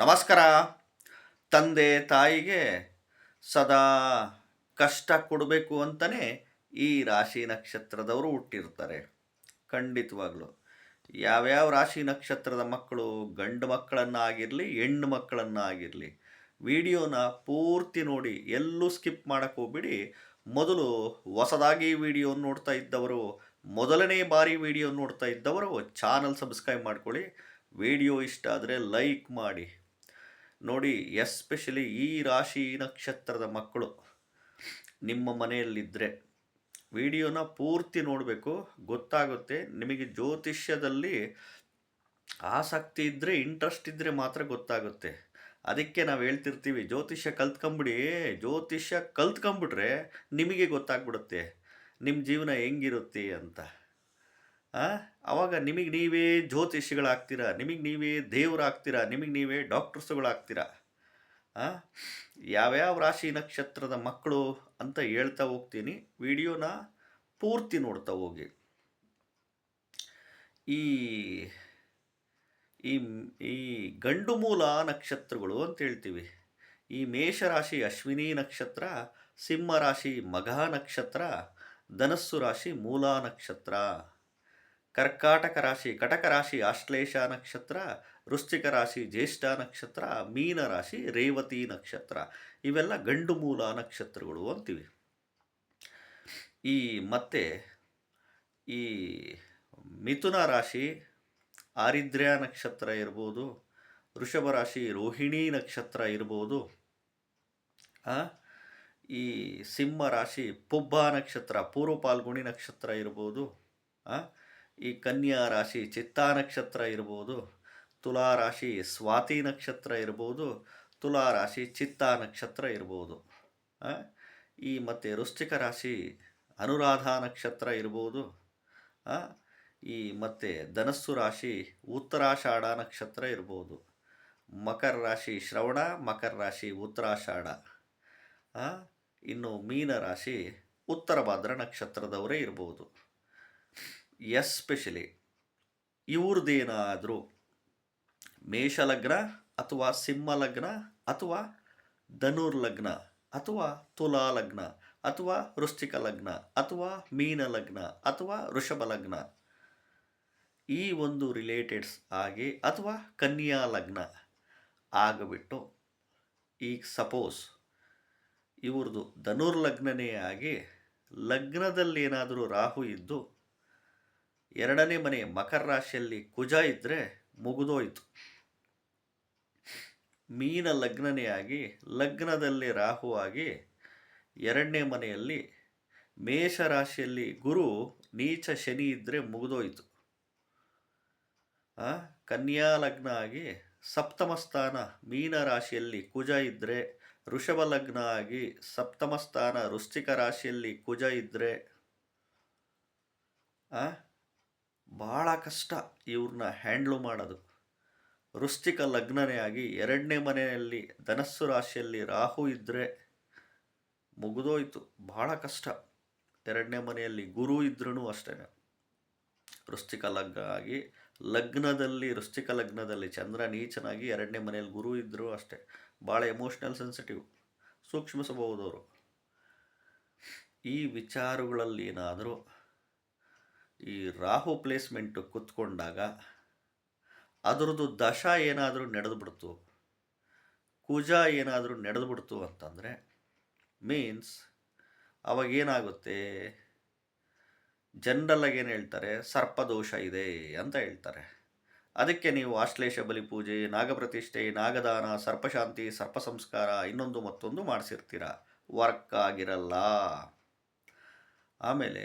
ನಮಸ್ಕಾರ. ತಂದೆ ತಾಯಿಗೆ ಸದಾ ಕಷ್ಟ ಕೊಡಬೇಕು ಅಂತಲೇ ಈ ರಾಶಿ ನಕ್ಷತ್ರದವರು ಹುಟ್ಟಿರ್ತಾರೆ. ಖಂಡಿತವಾಗ್ಲು. ಯಾವ್ಯಾವ ರಾಶಿ ನಕ್ಷತ್ರದ ಮಕ್ಕಳು? ಗಂಡು ಮಕ್ಕಳನ್ನಾಗಿರಲಿ, ಹೆಣ್ಣು ಮಕ್ಕಳನ್ನಾಗಿರಲಿ. ವಿಡಿಯೋನ ಪೂರ್ತಿ ನೋಡಿ, ಎಲ್ಲೂ ಸ್ಕಿಪ್ ಮಾಡಕ್ಕೆ ಹೋಗ್ಬಿಡಿ. ಮೊದಲು ಹೊಸದಾಗಿ ವಿಡಿಯೋ ನೋಡ್ತಾ ಇದ್ದವರು, ಮೊದಲನೇ ಬಾರಿ ವಿಡಿಯೋ ನೋಡ್ತಾ ಇದ್ದವರು, ಚಾನಲ್ ಸಬ್ಸ್ಕ್ರೈಬ್ ಮಾಡ್ಕೊಳ್ಳಿ. ವಿಡಿಯೋ ಇಷ್ಟ ಆದರೆ ಲೈಕ್ ಮಾಡಿ. ನೋಡಿ ಎಸ್ಪೆಷಲಿ ಈ ರಾಶಿ ನಕ್ಷತ್ರದ ಮಕ್ಕಳು, ನಿಮ್ಮ ಮನೆಯಲ್ಲಿದ್ದರೆ ವಿಡಿಯೋನ ಪೂರ್ತಿ ನೋಡಬೇಕು, ಗೊತ್ತಾಗುತ್ತೆ, ನಿಮಗೆ ಜ್ಯೋತಿಷ್ಯದಲ್ಲಿ ಆಸಕ್ತಿ ಇದ್ದರೆ ಇಂಟ್ರೆಸ್ಟ್ ಇದ್ದರೆ ಮಾತ್ರ ಗೊತ್ತಾಗುತ್ತೆ. ಅದಕ್ಕೆ ನಾವು ಹೇಳ್ತಿರ್ತೀವಿ, ಜ್ಯೋತಿಷ್ಯ ಕಲ್ತ್ಕೊಂಬಿಡಿ, ಜ್ಯೋತಿಷ್ಯ ಕಲ್ತ್ಕೊಂಬಿಟ್ರೆ ನಿಮಗೆ ಗೊತ್ತಾಗ್ಬಿಡುತ್ತೆ ನಿಮ್ಮ ಜೀವನ ಹೆಂಗಿರುತ್ತೆ ಅಂತ. ಆ? ಅವಾಗ ನಿಮಗೆ ನೀವೇ ಜ್ಯೋತಿಷಿಗಳಾಗ್ತೀರಾ? ನಿಮಗೆ ನೀವೇ ದೇವರಾಗ್ತೀರಾ? ನಿಮಗೆ ನೀವೇ ಡಾಕ್ಟರ್ಸ್ಗಳಾಗ್ತೀರಾ? ಯಾವ್ಯಾವ ರಾಶಿ ನಕ್ಷತ್ರದ ಮಕ್ಕಳು ಅಂತ ಹೇಳ್ತಾ ಹೋಗ್ತೀನಿ. ವಿಡಿಯೋನ ಪೂರ್ತಿ ನೋಡ್ತಾ ಹೋಗಿ. ಈ ಈ ಈ ಗಂಡು ಮೂಲ ನಕ್ಷತ್ರಗಳು ಅಂತ ಹೇಳ್ತೀವಿ. ಈ ಮೇಷರಾಶಿ ಅಶ್ವಿನಿ ನಕ್ಷತ್ರ ಸಿಂಹ ರಾಶಿ ಮಘ ನಕ್ಷತ್ರ, ಧನಸ್ಸು ರಾಶಿ ಮೂಲ ನಕ್ಷತ್ರ. ಕರ್ಕಾಟಕ ರಾಶಿ ಕಟಕ ರಾಶಿ ಆಶ್ಲೇಷ ನಕ್ಷತ್ರ ವೃಶ್ಚಿಕ ರಾಶಿ ಜ್ಯೇಷ್ಠ ನಕ್ಷತ್ರ ಮೀನ ರಾಶಿ ರೇವತಿ ನಕ್ಷತ್ರ. ಇವೆಲ್ಲ ಗಂಡು ಮೂಲ ನಕ್ಷತ್ರಗಳು ಅಂತೀವಿ. ಈ ಮತ್ತೆ ಈ ಮಿಥುನ ರಾಶಿ ಆರಿದ್ರ್ಯ ನಕ್ಷತ್ರ ಇರ್ಬೋದು ವೃಷಭ ರಾಶಿ ರೋಹಿಣಿ ನಕ್ಷತ್ರ ಇರ್ಬೋದು ಈ ಸಿಂಹ ರಾಶಿ ಪುಬ್ಬ ನಕ್ಷತ್ರ ಪೂರ್ವ ಪಾಲ್ಗುಣಿ ನಕ್ಷತ್ರ ಇರ್ಬೋದು ಆ, ಈ ಕನ್ಯಾ ರಾಶಿ ಚಿತ್ತಾ ನಕ್ಷತ್ರ ಇರ್ಬೋದು, ತುಲಾ ರಾಶಿ ಸ್ವಾತಿ ನಕ್ಷತ್ರ ಇರ್ಬೋದು, ತುಲಾ ರಾಶಿ ಚಿತ್ತಾ ನಕ್ಷತ್ರ ಇರ್ಬೋದು. ಈ ಮತ್ತು ವೃಶ್ಚಿಕ ರಾಶಿ ಅನುರಾಧ ನಕ್ಷತ್ರ ಇರ್ಬೋದು. ಈ ಮತ್ತು ಧನಸ್ಸು ರಾಶಿ ಉತ್ತರಾಷಾಢ ನಕ್ಷತ್ರ ಇರ್ಬೋದು. ಮಕರ ರಾಶಿ ಶ್ರವಣ, ಮಕರ ರಾಶಿ ಉತ್ತರಾಷಾಢ. ಇನ್ನು ಮೀನ ರಾಶಿ ಉತ್ತರ ಭಾದ್ರ ನಕ್ಷತ್ರದವರೇ ಇರ್ಬೋದು. ಎಸ್ಪೆಷಲಿ ಇವ್ರದ್ದೇನಾದರೂ ಮೇಷಲಗ್ನ ಅಥವಾ ಸಿಂಹಲಗ್ನ ಅಥವಾ ಧನುರ್ಲಗ್ನ ಅಥವಾ ತುಲಾ ಲಗ್ನ ಅಥವಾ ವೃಶ್ಚಿಕ ಲಗ್ನ ಅಥವಾ ಮೀನ ಲಗ್ನ ಅಥವಾ ವೃಷಭ ಲಗ್ನ ಈ ಒಂದು ರಿಲೇಟೆಡ್ಸ್ ಆಗಿ ಅಥವಾ ಕನ್ಯಾ ಲಗ್ನ ಆಗಿಬಿಟ್ಟು ಈಗ ಸಪೋಸ್ ಇವ್ರದ್ದು ಧನುರ್ಲಗ್ನೇ ಆಗಿ ಲಗ್ನದಲ್ಲಿ ಏನಾದರೂ ರಾಹು ಇದ್ದು ಎರಡನೇ ಮನೆ ಮಕರ ರಾಶಿಯಲ್ಲಿ ಕುಜ ಇದ್ದರೆ ಮುಗಿದೋಯ್ತು. ಮೀನ ಲಗ್ನನೇ ಆಗಿ ಲಗ್ನದಲ್ಲಿ ರಾಹು ಆಗಿ ಎರಡನೇ ಮನೆಯಲ್ಲಿ ಮೇಷ ರಾಶಿಯಲ್ಲಿ ಗುರು ನೀಚ ಶನಿ ಇದ್ದರೆ ಮುಗಿದೋಯ್ತು. ಕನ್ಯಾ ಲಗ್ನ ಆಗಿ ಸಪ್ತಮ ಸ್ಥಾನ ಮೀನ ರಾಶಿಯಲ್ಲಿ ಕುಜ ಇದ್ದರೆ ಋಷಭ ಲಗ್ನ ಆಗಿ ಸಪ್ತಮ ಸ್ಥಾನ ವೃಶ್ಚಿಕ ರಾಶಿಯಲ್ಲಿ ಕುಜ ಇದ್ದರೆ ಕಷ್ಟ ಇವ್ರನ್ನ ಹ್ಯಾಂಡ್ಲು ಮಾಡೋದು. ವೃಶ್ಚಿಕ ಲಗ್ನನೇ ಆಗಿ ಎರಡನೇ ಮನೆಯಲ್ಲಿ ಧನಸ್ಸು ರಾಶಿಯಲ್ಲಿ ರಾಹು ಇದ್ದರೆ ಮುಗಿದೋಯ್ತು. ಭಾಳ ಕಷ್ಟ. ಎರಡನೇ ಮನೆಯಲ್ಲಿ ಗುರು ಇದ್ರೂ ಅಷ್ಟೇ. ವೃಶ್ಚಿಕ ಲಗ್ನ ಆಗಿ ಲಗ್ನದಲ್ಲಿ, ವೃಶ್ಚಿಕ ಲಗ್ನದಲ್ಲಿ ಚಂದ್ರ ನೀಚನಾಗಿ ಎರಡನೇ ಮನೆಯಲ್ಲಿ ಗುರು ಇದ್ದರೂ ಅಷ್ಟೇ. ಭಾಳ ಎಮೋಷ್ನಲ್ ಸೆನ್ಸಿಟಿವ್ ಸೂಕ್ಷ್ಮ ಸ್ವಭಾವದವರು ಈ ವಿಚಾರಗಳಲ್ಲಿ ಏನಾದರೂ ಈ ರಾಹು ಪ್ಲೇಸ್ಮೆಂಟು ಕುತ್ಕೊಂಡಾಗ ಅದರದ್ದು ದಶ ಏನಾದರೂ ನಡೆದುಬಿಡ್ತು, ಕುಜ ಏನಾದರೂ ನಡೆದುಬಿಡ್ತು ಅಂತಂದರೆ ಮೀನ್ಸ್ ಅವಾಗೇನಾಗುತ್ತೆ ಜನರಲ್ಲಾಗಿ ಏನು ಹೇಳ್ತಾರೆ? ಸರ್ಪದೋಷ ಇದೆ ಅಂತ ಹೇಳ್ತಾರೆ. ಅದಕ್ಕೆ ನೀವು ಆಶ್ಲೇಷ ಬಲಿ ಪೂಜೆ, ನಾಗಪ್ರತಿಷ್ಠೆ, ನಾಗದಾನ, ಸರ್ಪಶಾಂತಿ ಸರ್ಪ ಸಂಸ್ಕಾರ ಇನ್ನೊಂದು ಮತ್ತೊಂದು ಮಾಡಿಸಿರ್ತೀರ? ವರ್ಕ್ ಆಗಿರಲ್ಲ. ಆಮೇಲೆ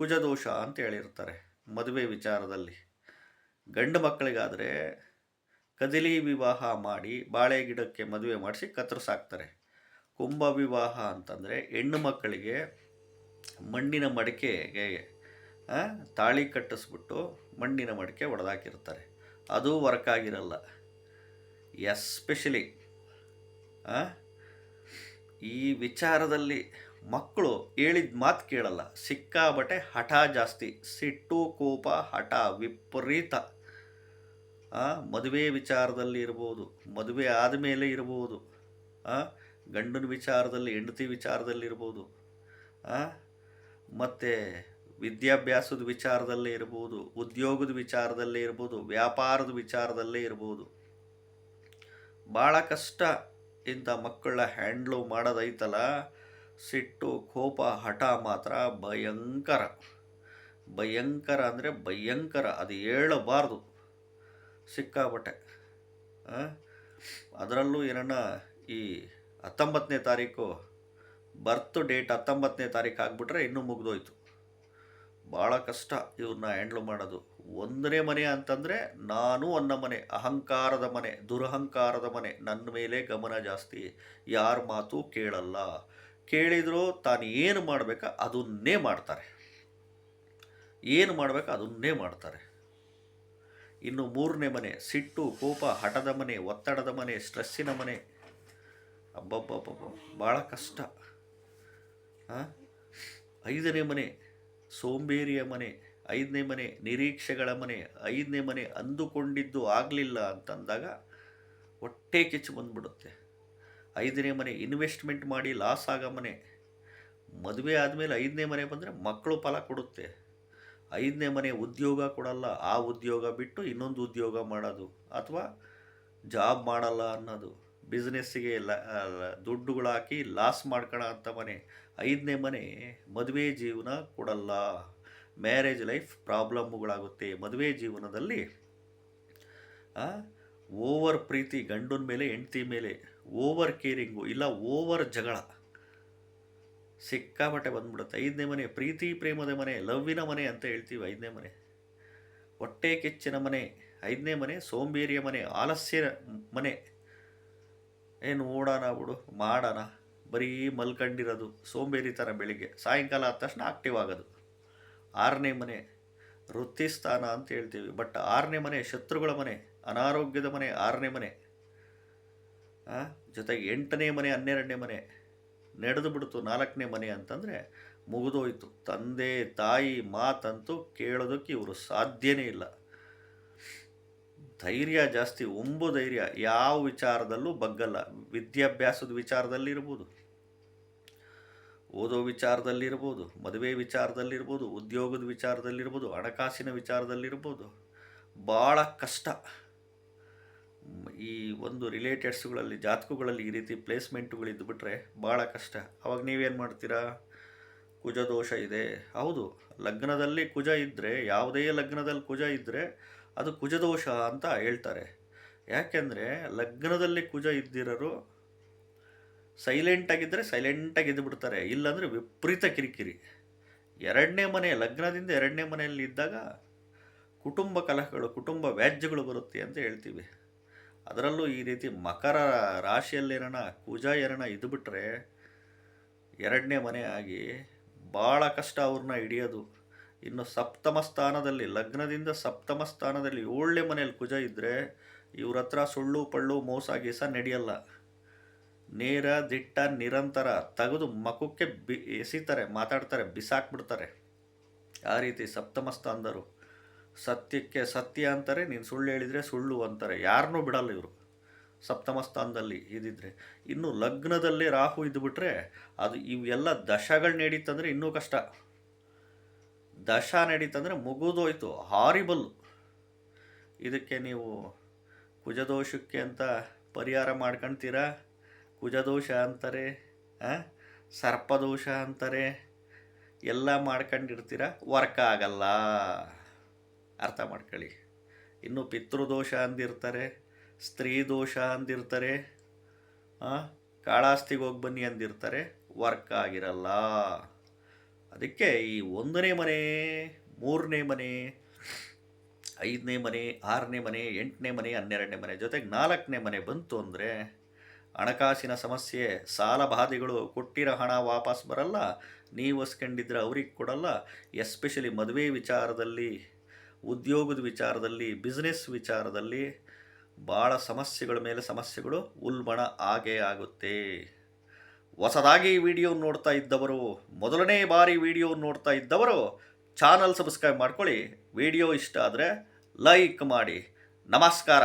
ಕುಜದೋಷ ಅಂತ ಹೇಳಿರ್ತಾರೆ ಮದುವೆ ವಿಚಾರದಲ್ಲಿ. ಗಂಡು ಮಕ್ಕಳಿಗಾದರೆ ಕದಿಲಿ ವಿವಾಹ ಮಾಡಿ ಬಾಳೆ ಗಿಡಕ್ಕೆ ಮದುವೆ ಮಾಡಿಸಿ ಕತ್ತರಿಸಾಕ್ತಾರೆ ಕುಂಭ ವಿವಾಹ ಅಂತಂದರೆ ಹೆಣ್ಣು ಮಕ್ಕಳಿಗೆ ಮಣ್ಣಿನ ಮಡಿಕೆಗೆ ತಾಳಿ ಕಟ್ಟಿಸ್ಬಿಟ್ಟು ಮಣ್ಣಿನ ಮಡಿಕೆ ಒಡೆದಾಕಿರ್ತಾರೆ ಅದು ವರ್ಕ್ ಆಗಿರಲ್ಲ. ಎಸ್ಪೆಷಲಿ ಈ ವಿಚಾರದಲ್ಲಿ ಮಕ್ಕಳು ಹೇಳಿದ ಮಾತು ಕೇಳಲ್ಲ. ಸಿಕ್ಕಾಬಟ್ಟೆ ಹಠ ಜಾಸ್ತಿ. ಸಿಟ್ಟು, ಕೋಪ, ಹಠ, ವಿಪರೀತ. ಮದುವೆ ವಿಚಾರದಲ್ಲಿ ಇರ್ಬೋದು, ಮದುವೆ ಆದಮೇಲೆ ಇರ್ಬೋದು ಗಂಡನ ವಿಚಾರದಲ್ಲಿ, ಹೆಂಡತಿ ವಿಚಾರದಲ್ಲಿ ಇರ್ಬೋದು ಮತ್ತು ವಿದ್ಯಾಭ್ಯಾಸದ ವಿಚಾರದಲ್ಲೇ ಇರ್ಬೋದು, ಉದ್ಯೋಗದ ವಿಚಾರದಲ್ಲೇ ಇರ್ಬೋದು, ವ್ಯಾಪಾರದ ವಿಚಾರದಲ್ಲೇ ಇರ್ಬೋದು. ಭಾಳ ಕಷ್ಟ ಇಂಥ ಮಕ್ಕಳ ಹ್ಯಾಂಡ್ಲು ಮಾಡೋದೈತಲ್ಲ. ಸಿಟ್ಟು, ಕೋಪ, ಹಠ ಮಾತ್ರ ಭಯಂಕರ. ಭಯಂಕರ ಅಂದರೆ ಭಯಂಕರ, ಅದು ಹೇಳಬಾರ್ದು. ಸಿಕ್ಕಾಬಟ್ಟೆ ಅದರಲ್ಲೂ ಏನನ್ನ ಈ ಹತ್ತೊಂಬತ್ತನೇ ತಾರೀಕು, ಬರ್ತ್ ಡೇಟ್ ಹತ್ತೊಂಬತ್ತನೇ ತಾರೀಕು ಆಗಿಬಿಟ್ರೆ ಇನ್ನೂ ಮುಗಿದೋಯ್ತು. ಭಾಳ ಕಷ್ಟ ಇವ್ರನ್ನ ಹ್ಯಾಂಡ್ಲ್ ಮಾಡೋದು. ಒಂದನೇ ಮನೆ ಅಂತಂದರೆ ನಾನು ಅನ್ನ ಮನೆ, ಅಹಂಕಾರದ ಮನೆ, ದುರಹಂಕಾರದ ಮನೆ. ನನ್ನ ಮೇಲೆ ಗಮನ ಜಾಸ್ತಿ. ಯಾರ ಮಾತು ಕೇಳಲ್ಲ. ಕೇಳಿದರೂ ತಾನು ಏನು ಮಾಡಬೇಕಾ ಅದನ್ನೇ ಮಾಡ್ತಾರೆ. ಏನು ಮಾಡಬೇಕು ಅದನ್ನೇ ಮಾಡ್ತಾರೆ. ಇನ್ನು ಮೂರನೇ ಮನೆ, ಸಿಟ್ಟು, ಕೋಪ, ಹಠದ ಮನೆ, ಒತ್ತಡದ ಮನೆ, ಸ್ಟ್ರೆಸ್ಸಿನ ಮನೆ. ಅಬ್ಬಬ್ಬಬ್ಬಬ್ಬ, ಭಾಳ ಕಷ್ಟ? ಐದನೇ ಮನೆ, ಸೋಂಬೇರಿಯ ಮನೆ, ಐದನೇ ಮನೆ, ನಿರೀಕ್ಷೆಗಳ ಮನೆ, ಐದನೇ ಮನೆ ಅಂದುಕೊಂಡಿದ್ದು ಆಗಲಿಲ್ಲ ಅಂತಂದಾಗ ಹೊಟ್ಟೆ ಕಿಚ್ಚು ಬಂದ್ಬಿಡುತ್ತೆ. ಐದನೇ ಮನೆ ಇನ್ವೆಸ್ಟ್ಮೆಂಟ್ ಮಾಡಿ ಲಾಸ್ ಆಗೋ ಮನೆ. ಮದುವೆ ಆದಮೇಲೆ ಐದನೇ ಮನೆ ಬಂದರೆ ಮಕ್ಕಳು ಫಲ ಕೊಡುತ್ತೆ. ಐದನೇ ಮನೆ ಉದ್ಯೋಗ ಕೊಡಲ್ಲ, ಆ ಉದ್ಯೋಗ ಬಿಟ್ಟು ಇನ್ನೊಂದು ಉದ್ಯೋಗ ಮಾಡೋದು ಅಥವಾ ಜಾಬ್ ಮಾಡಲ್ಲ ಅನ್ನೋದು. ಬಿಸ್ನೆಸ್ಸಿಗೆ ಲ ದುಡ್ಡುಗಳು ಹಾಕಿ ಲಾಸ್ ಮಾಡ್ಕೋಣ ಅಂತ ಮನೆ. ಐದನೇ ಮನೆ ಮದುವೆ ಜೀವನ ಕೊಡಲ್ಲ. ಮ್ಯಾರೇಜ್ ಲೈಫ್ ಪ್ರಾಬ್ಲಮ್ಗಳಾಗುತ್ತೆ. ಮದುವೆ ಜೀವನದಲ್ಲಿ ಓವರ್ ಪ್ರೀತಿ ಗಂಡನ ಮೇಲೆ, ಹೆಂಡತಿ ಮೇಲೆ. ಓವರ್ ಕೇರಿಂಗು ಇಲ್ಲ ಓವರ್ ಜಗಳ. ಸಿಕ್ಕಾಪಟ್ಟೆ ಬಂದ್ಬಿಡುತ್ತೆ. ಐದನೇ ಮನೆ, ಪ್ರೀತಿ ಪ್ರೇಮದ ಮನೆ, ಲವ್ವಿನ ಮನೆ ಅಂತ ಹೇಳ್ತೀವಿ ಐದನೇ ಮನೆ. ಹೊಟ್ಟೆ ಕೆಚ್ಚಿನ ಮನೆ, ಐದನೇ ಮನೆ, ಸೋಂಬೇರಿಯ ಮನೆ, ಆಲಸ್ಯ ಮನೆ. ಏನು ಓಡೋಣ ಬಿಡು ಮಾಡೋಣ ಬರೀ ಮಲ್ಕಂಡಿರೋದು ಸೋಂಬೇರಿ ಥರ ಬೆಳಿಗ್ಗೆ. ಸಾಯಂಕಾಲ ಆದ ತಕ್ಷಣ ಆಕ್ಟಿವ್ ಆಗೋದು. ಆರನೇ ಮನೆ, ವೃತ್ತಿಸ್ಥಾನ ಅಂತ ಹೇಳ್ತೀವಿ. ಬಟ್ ಆರನೇ ಮನೆ ಶತ್ರುಗಳ ಮನೆ, ಅನಾರೋಗ್ಯದ ಮನೆ, ಆರನೇ ಮನೆ. ಜೊತೆಗೆ ಎಂಟನೇ ಮನೆ, ಹನ್ನೆರಡನೇ ಮನೆ, ನಡೆದು ಬಿಡ್ತು ನಾಲ್ಕನೇ ಮನೆ ಅಂತಂದರೆ ಮುಗಿದೋಯ್ತು. ತಂದೆ, ತಾಯಿ ಮಾತಂತೂ ಕೇಳೋದಕ್ಕೆ ಇವರು ಸಾಧ್ಯನೇ ಇಲ್ಲ. ಧೈರ್ಯ ಜಾಸ್ತಿ ಒಂಬು ಧೈರ್ಯ, ಯಾವ ವಿಚಾರದಲ್ಲೂ ಬಗ್ಗಲ್ಲ. ವಿದ್ಯಾಭ್ಯಾಸದ ವಿಚಾರದಲ್ಲಿರ್ಬೋದು, ಓದೋ ವಿಚಾರದಲ್ಲಿರ್ಬೋದು, ಮದುವೆ ವಿಚಾರದಲ್ಲಿರ್ಬೋದು, ಉದ್ಯೋಗದ ವಿಚಾರದಲ್ಲಿರ್ಬೋದು, ಹಣಕಾಸಿನ ವಿಚಾರದಲ್ಲಿರ್ಬೋದು, ಭಾಳ ಕಷ್ಟ. ಈ ಒಂದು ರಿಲೇಟೆಡ್ಸ್ಗಳಲ್ಲಿ ಜಾತಕಗಳಲ್ಲಿ ಈ ರೀತಿ ಪ್ಲೇಸ್ಮೆಂಟುಗಳಿದ್ದು ಬಿಟ್ಟರೆ ಭಾಳ ಕಷ್ಟ. ಅವಾಗ ನೀವೇನು ಮಾಡ್ತೀರಾ? ಕುಜ ದೋಷ ಇದೆ. ಹೌದು, ಲಗ್ನದಲ್ಲಿ ಕುಜ ಇದ್ದರೆ ಯಾವುದೇ ಲಗ್ನದಲ್ಲಿ ಕುಜ ಇದ್ದರೆ ಅದು ಕುಜದೋಷ ಅಂತ ಹೇಳ್ತಾರೆ. ಯಾಕೆಂದರೆ, ಲಗ್ನದಲ್ಲಿ ಕುಜ ಇದ್ದಿರೋರು ಸೈಲೆಂಟಾಗಿದ್ದರೆ ಸೈಲೆಂಟಾಗಿ ಇದ್ಬಿಡ್ತಾರೆ ಇಲ್ಲಾಂದರೆ ವಿಪರೀತ ಕಿರಿಕಿರಿ. ಎರಡನೇ ಮನೆ, ಲಗ್ನದಿಂದ ಎರಡನೇ ಮನೆಯಲ್ಲಿ ಇದ್ದಾಗ ಕುಟುಂಬ ಕಲಹಗಳು, ಕುಟುಂಬ ವ್ಯಾಜ್ಯಗಳು ಬರುತ್ತೆ ಅಂತ ಹೇಳ್ತೀವಿ. ಅದರಲ್ಲೂ ಈ ರೀತಿ ಮಕರ ರಾಶಿಯಲ್ಲಿರೋಣ, ಕುಜ ಎರಣ ಇದು ಬಿಟ್ಟರೆ ಎರಡನೇ ಮನೆ ಆಗಿ ಭಾಳ ಕಷ್ಟ ಅವ್ರನ್ನ ಹಿಡಿಯೋದು. ಇನ್ನು ಸಪ್ತಮ ಸ್ಥಾನದಲ್ಲಿ, ಲಗ್ನದಿಂದ ಸಪ್ತಮ ಸ್ಥಾನದಲ್ಲಿ ಏಳನೇ ಮನೆಯಲ್ಲಿ ಕುಜ ಇದ್ದರೆ ಇವ್ರ ಹತ್ರ ಸುಳ್ಳು, ಪಳ್ಳು, ಮೋಸ, ಗೀಸ ನಡೆಯಲ್ಲ. ನೇರ, ದಿಟ್ಟ, ನಿರಂತರ ತೆಗೆದು ಮಖಕ್ಕೆ ಬಿ ಎಸಿತಾರೆ, ಮಾತಾಡ್ತಾರೆ, ಬಿಸಾಕ್ಬಿಡ್ತಾರೆ. ಆ ರೀತಿ ಸಪ್ತಮ ಸ್ಥಾನದವರು ಸತ್ಯಕ್ಕೆ ಸತ್ಯ ಅಂತಾರೆ, ನೀನು ಸುಳ್ಳು ಹೇಳಿದರೆ ಸುಳ್ಳು ಅಂತಾರೆ. ಯಾರನ್ನೂ ಬಿಡಲ್ಲ ಇವರು. ಸಪ್ತಮ ಸ್ಥಾನದಲ್ಲಿ ಇದಿದ್ರೆ ಇನ್ನು ಲಗ್ನದಲ್ಲಿ ರಾಹು ಇದ್ದುಬಿಟ್ರೆ ಅದು ಇವೆಲ್ಲ ದಶಗಳು ನಡೀತಂದರೆ ಇನ್ನೂ ಕಷ್ಟ. ದಶ ನಡೀತಂದರೆ ಮುಗಿದೋಯ್ತು. ಹಾರಿಬಲ್. ಇದಕ್ಕೆ ನೀವು ಕುಜದೋಷಕ್ಕೆ ಅಂತ ಪರಿಹಾರ ಮಾಡ್ಕೊಳ್ತೀರಾ ಕುಜದೋಷ ಅಂತಾರೆ? ಸರ್ಪದೋಷ ಅಂತಾರೆ. ಎಲ್ಲ ಮಾಡ್ಕೊಂಡಿರ್ತೀರ? ವರ್ಕ್ ಆಗಲ್ಲ. ಅರ್ಥ ಮಾಡ್ಕೊಳ್ಳಿ. ಇನ್ನು ಪಿತೃದೋಷ ಅಂದಿರ್ತಾರೆ, ಸ್ತ್ರೀ ದೋಷ ಅಂದಿರ್ತಾರೆ ಕಾಳಾಸ್ತಿಗೆ ಹೋಗಿ ಬನ್ನಿ ಅಂದಿರ್ತಾರೆ, ವರ್ಕ್ ಆಗಿರಲ್ಲ. ಅದಕ್ಕೆ ಈ ಒಂದನೇ ಮನೆ, ಮೂರನೇ ಮನೆ, ಐದನೇ ಮನೆ, ಆರನೇ ಮನೆ, ಎಂಟನೇ ಮನೆ, ಹನ್ನೆರಡನೇ ಮನೆ ಜೊತೆಗೆ ನಾಲ್ಕನೇ ಮನೆ ಬಂತು ಅಂದರೆ ಹಣಕಾಸಿನ ಸಮಸ್ಯೆ, ಸಾಲ ಬಾಧೆಗಳು ಕೊಟ್ಟಿರೋ ಹಣ ವಾಪಸ್ ಬರಲ್ಲ, ನೀವು ಹೊಸ್ಕೊಂಡಿದ್ರೆ ಅವ್ರಿಗೆ ಕೊಡಲ್ಲ. ಎಸ್ಪೆಷಲಿ ಮದುವೆ ವಿಚಾರದಲ್ಲಿ ಉದ್ಯೋಗದ ವಿಚಾರದಲ್ಲಿ ಬಿಸ್ನೆಸ್ ವಿಚಾರದಲ್ಲಿ ಭಾಳ ಸಮಸ್ಯೆಗಳ ಮೇಲೆ ಸಮಸ್ಯೆಗಳು ಉಲ್ಬಣ ಆಗೇ ಆಗುತ್ತೆ. ಹೊಸದಾಗಿ ವಿಡಿಯೋ ನೋಡ್ತಾ ಇದ್ದವರು, ಮೊದಲನೇ ಬಾರಿ ವಿಡಿಯೋ ನೋಡ್ತಾ ಇದ್ದವರು ಚಾನಲ್ ಸಬ್ಸ್ಕ್ರೈಬ್ ಮಾಡ್ಕೊಳ್ಳಿ. ವಿಡಿಯೋ ಇಷ್ಟ ಆದರೆ ಲೈಕ್ ಮಾಡಿ. ನಮಸ್ಕಾರ.